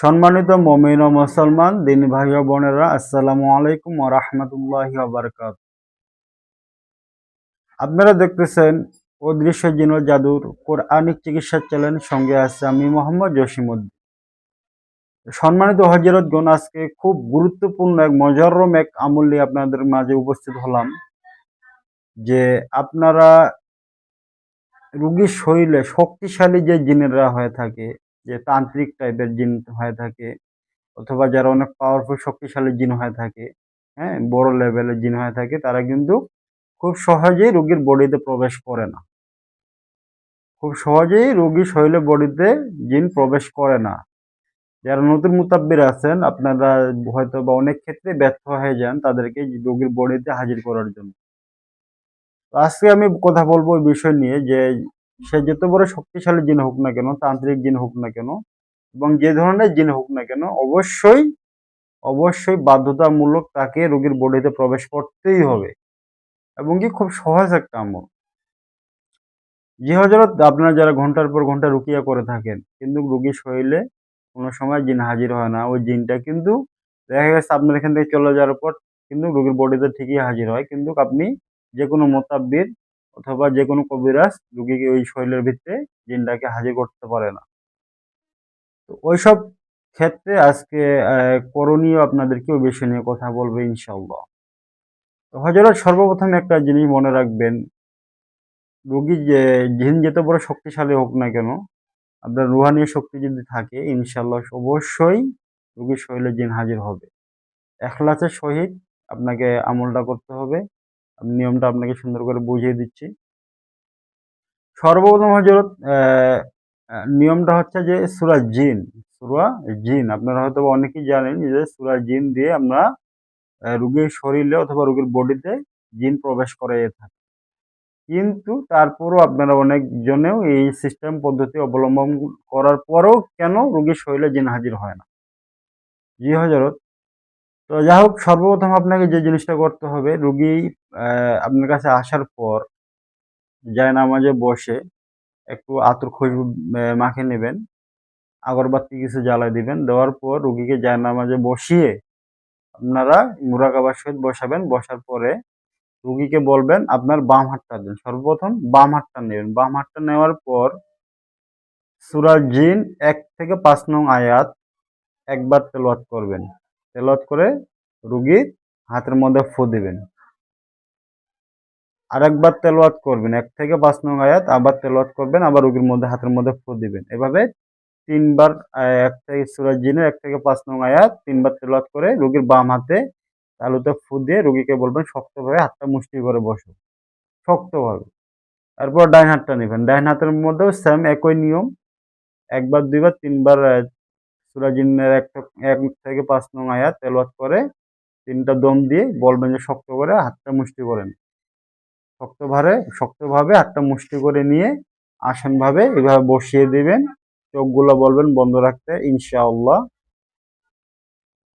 সম্মানিত মমিন ও মুসলমান, দিন ভাই ও বোনেরা, আসসালামু আলাইকুম ও রহমতুল্লাহ আপনারা দেখতেছেন অদৃশ্য জিন জাদুর কোরআনিক চিকিৎসা চ্যানেল, সঙ্গে আছে আমি মোহাম্মদ জসিমুদ্দিন সম্মানিত হজরতগণ আজকে খুব গুরুত্বপূর্ণ এক মজরম এক আমল নিয়ে আপনাদের মাঝে উপস্থিত হলাম, যে আপনারা রুগীর শরীরে শক্তিশালী যে জিনেরা হয়ে থাকে যে তান্ত্রিক টাইপের জিন হয়ে থাকে, অথবা যারা অনেক পাওয়ারফুল শক্তিশালী জিন হয়ে থাকে হ্যাঁ বড় লেভেলের জিন হয়ে থাকে, তারা কিন্তু খুব সহজেই রোগীর বডিতে প্রবেশ করে না। খুব সহজেই রোগীর শরীরে বডিতে জিন প্রবেশ করে না। যারা নতুন মুতাব্বির আছেন, আপনারা হয়তো বা অনেক ক্ষেত্রে ব্যর্থ হয়ে যান তাদেরকে রোগীর বডিতে হাজির করার জন্য। আজকে আমি কথা বলব ওই বিষয় নিয়ে যে সে যত বড় শক্তিশালী জিন হোক না কেন, তান্ত্রিক জিন হোক না কেন এবং যে ধরনের জিন হোক না কেন, অবশ্যই অবশ্যই বাধ্যতামূলক তাকে রোগীর বডিতে প্রবেশ করতেই হবে। এবং কি খুব সহজ একটা আমল। যে হজরত আপনারা যারা ঘণ্টার পর ঘণ্টা রুকিয়া করে থাকেন, কিন্তু রুগীর শরীরে কোনো সময় জিন হাজির হয় না। ওই জিনটা কিন্তু দেখা গেছে আপনার এখান থেকে চলে যাওয়ার পর কিন্তু রোগীর বডিতে ঠিকই হাজির হয়। কিন্তু আপনি যে কোনো মোতাব্বির অথবা যে কোনো কবিরাজ রুগীকে ওই শরীরের ভিতরে জিনটাকে হাজির করতে পারে না। তো ওইসব ক্ষেত্রে আজকে করণীয় আপনাদেরকে ওই বিষয় নিয়ে কথা বলবে ইনশাল্লাহ তো হজরত সর্বপ্রথম একটা জিনিস মনে রাখবেন, রোগী যে, জিন যত বড় শক্তিশালী হোক না কেন, আপনার রুহানি শক্তি যদি থাকে ইনশাল্লাহ অবশ্যই রোগীর শরীরে জিন হাজির হবে। এখলাসের সহিত আপনাকে আমলটা করতে হবে নিয়মটা আপনাকে সুন্দর করে বুঝিয়ে দিচ্ছি। সর্বপ্রথম হজরত নিয়মটা হচ্ছে যে সুরা জিন সুরা জিন। আপনারা হয়তো অনেকেই জানেন যে সুরা জিন দিয়ে আমরা রোগীর শরীরে অথবা রোগীর বডিতে জিন প্রবেশ করে থাকে। কিন্তু তারপরও আপনারা অনেকজনেও এই সিস্টেম পদ্ধতি অবলম্বন করার পরেও কেন রুগীর শরীরে জিন হাজির হয় না? জি হজরত তো যাই হোক সর্বপ্রথম আপনাকে যে জিনিসটা করতে হবে, রুগী আপনার কাছে আসার পর যায় নামাজে বসে একটু আতর খুশবু মাখে নেবেন, আগরবাতি কিছু জ্বালাই দিবেন, দেওয়ার পর রুগীকে যায় নামাজে বসিয়ে আপনারা মুরাকাবার সহিত বসাবেন, বসার পরে রুগীকে বলবেন, আপনার বাম হাতটা দেন। সর্বপ্রথম বাম হাতটা নেবেন। বাম হাতটা নেওয়ার পর সুরা জিন এক থেকে পাঁচ নং আয়াত একবার তেলাওয়াত করবেন। তেলাওয়াত করে রুগীর হাতের মধ্যে ফু দিবেন। আরেকবার তেলাওয়াত করবেন, এক থেকে পাঁচ নং আয়াত, আবার তেলাওয়াত করবেন, আবার রুগীর মধ্যে হাতের মধ্যে ফু দিবেন। এভাবে তিনবার এক থেকে সুরা জিনের এক থেকে পাঁচ নং আয়াত তিনবার তেলাওয়াত করে রুগীর বাম হাতে তালুতে ফু দিয়ে রুগীকে বলবেন, শক্তভাবে হাতটা মুষ্টি করে বসো। শক্তভাবে। তারপর ডাইন হাতটা নেবেন। ডাইন হাতের মধ্যেও সেম একই নিয়ম। একবার, দুইবার, তিনবার সূরা জিন্নের এক এক থেকে পাঁচ নং আয়াত তেলাওয়াত করে তিনটা দম দিয়ে বলবেন যে শক্ত করে হাতটা মুষ্টি করেন শক্তভাবে শক্তভাবে হাতটা মুষ্টি করে নিয়ে আসনভাবে এভাবে বসিয়ে দিবেন, চোখগুলো বলবেন বন্ধ রাখতে, ইনশাআল্লাহ।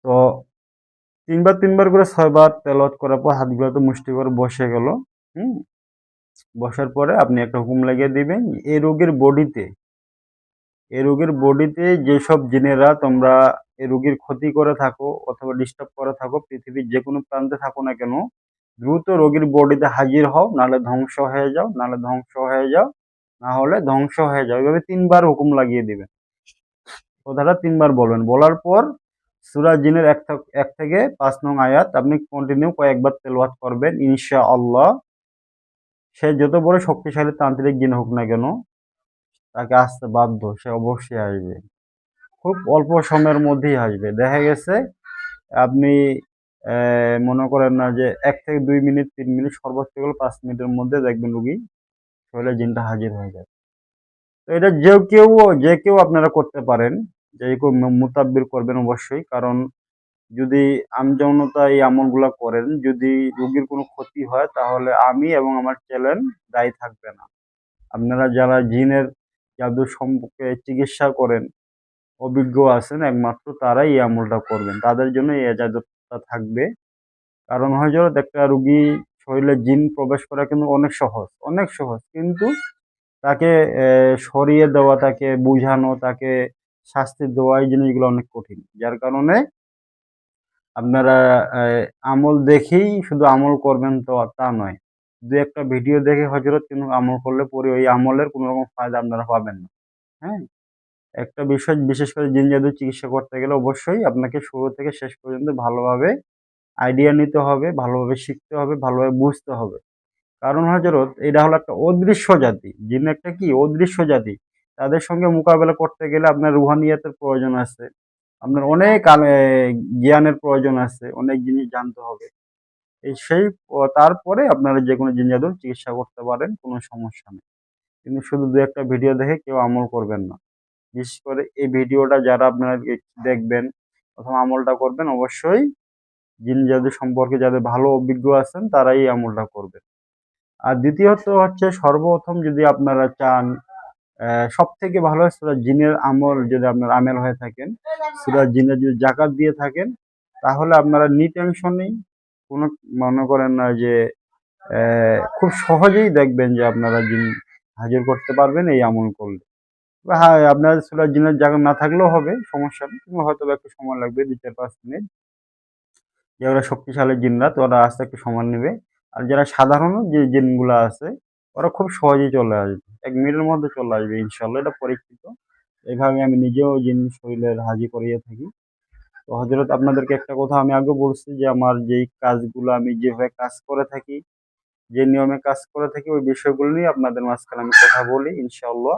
তো তিনবার তিনবার করে ছয়বার তেলাওয়াত করার পর হাতগুলো তো মুষ্টি করে বসে গেল, হুম? বসার পরে আপনি একটা হুকুম লাগিয়ে দিবেন এই রোগের বডিতে এই রোগীর বডিতে যেসব জিনেরা তোমরা এ রোগীর ক্ষতি করে থাকো অথবা ডিস্টার্ব করে থাকো, পৃথিবীর যে কোনো প্রান্তে থাকো না কেন, দ্রুত রোগীর বডিতে হাজির হও, নাহলে ধ্বংস হয়ে যাও, নাহলে ধ্বংস হয়ে যাও, না হলে ধ্বংস হয়ে যাও। এভাবে তিনবার হুকুম লাগিয়ে দিবেন। কথাটা তিনবার বলবেন। বলার পর সুরা জিনের এক এক থেকে পাঁচ নং আয়াত আপনি কন্টিনিউ কয়েকবার তেলাওয়াত করবেন ইনশা আল্লাহ সে যত বড় শক্তিশালী তান্ত্রিক জিন হোক না কেন তাকে আসতে বাধ্য, সে অবশ্যই আসবে। খুব অল্প সময়ের মধ্যেই আসবে। দেখা গেছে, আপনি মনে করেন না যে এক থেকে দুই মিনিট, তিন মিনিট, সর্বোচ্চ গেলে পাঁচ মিনিটের মধ্যে দেখবেন রুগী শরীরে জিনটা হাজির হয়ে যাবে তো এটা যে কেউ যে কেউ আপনারা করতে পারেন, যে কেউ মুতাব্বির করবেন অবশ্যই। কারণ যদি আমজনতা এই আমলগুলা করেন, যদি রুগীর কোনো ক্ষতি হয়, তাহলে আমি এবং আমার চ্যানেল দায়ী থাকবে না। আপনারা যারা জিনের জাদু সম্পর্কে চিকিৎসা করেন, অভিজ্ঞ আছেন, একমাত্র তারাই এই আমলটা করবেন। তাদের জন্য এই এজাজতটা থাকবে। কারণ হয়তো একটা রুগী শরীরে জিন প্রবেশ করা কিন্তু অনেক সহজ অনেক সহজ। কিন্তু তাকে সরিয়ে দেওয়া, তাকে বুঝানো, তাকে শাস্তি দেওয়া এই জিনিসগুলো অনেক কঠিন। যার কারণে আপনারা আমল দেখেই শুধু আমল করবেন তো তা নয়। দু একটা ভিডিও দেখে হজরত কিন্তু আমল করলে পরে ওই আমলের কোনো রকম ফায়দা আপনারা পাবেন না। হ্যাঁ? একটা বিষয় বিশেষ করে জিন জাদু চিকিৎসা করতে গেলে অবশ্যই আপনাকে শুরু থেকে শেষ পর্যন্ত ভালোভাবে আইডিয়া নিতে হবে, ভালোভাবে শিখতে হবে, ভালোভাবে বুঝতে হবে। কারণ হজরত এটা হলো একটা অদৃশ্য জাতি। জিন একটা কি? অদৃশ্য জাতি। তাদের সঙ্গে মোকাবেলা করতে গেলে আপনার রুহানিয়াতের প্রয়োজন আছে। আপনার অনেক জ্ঞানের প্রয়োজন আছে। অনেক জিনিস জানতে হবে। এই সেই তারপরে আপনারা যে কোনো জিন জাদুর চিকিৎসা করতে পারেন, কোনো সমস্যা নেই। কিন্তু শুধু দু একটা ভিডিও দেখে কেউ আমল করবেন না। বিশেষ করে এই ভিডিওটা যারা আপনারা দেখবেন, প্রথম আমলটা করবেন, অবশ্যই জিন জাদু সম্পর্কে যাদের ভালো অভিজ্ঞ আছেন, তারাই আমলটা করবেন। আর দ্বিতীয়ত হচ্ছে সর্বপ্রথম যদি আপনারা চান সব থেকে ভালো সুরা জিনের আমল যদি আপনার আমেল হয়ে থাকেন সুরা জিনের যদি জাকাত দিয়ে থাকেন, তাহলে আপনারা নি টেনশনেই কোনো মনে করেন না যে খুব সহজেই দেখবেন যে আপনারা জিন হাজির করতে পারবেন এই আমল করলে। হ্যাঁ আপনার সুরা জিনের জায়গা না থাকলেও হবে, সমস্যা নেই। কিন্তু হয়তো একটু সময় লাগবে দু চার, পাঁচ মিনিট। যারা শক্তিশালী জিনরা তো ওরা আসতে একটু সময় নেবে। আর যারা সাধারণ যে জিনগুলো আছে, ওরা খুব সহজেই চলে আসবে। এক মিনিটের মধ্যে চলে আসবে ইনশাল্লাহ এটা পরীক্ষিত। এইভাবে আমি নিজেও জিন শরীরের হাজি করিয়ে থাকি। হজরত আপনাদেরকে একটা কথা আমি আগে বলছি যে আমার যেই কাজগুলো আমি যেভাবে কাজ করে থাকি, যে নিয়মে কাজ করে থাকি, ওই বিষয়গুলো নিয়ে আপনাদের মাঝখানে আমি কথা বলি ইনশাল্লাহ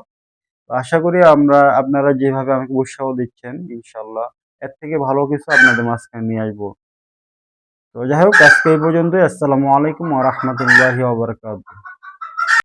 আশা করি আমরা, আপনারা যেভাবে আমাকে উৎসাহ দিচ্ছেন ইনশাল্লাহ এর থেকে ভালো কিছু আপনাদের মাঝখানে নিয়ে আসব। তো যাই হোক, আজকে এই পর্যন্তই। আসসালামু আলাইকুম ওয়া বারাকাতুহু।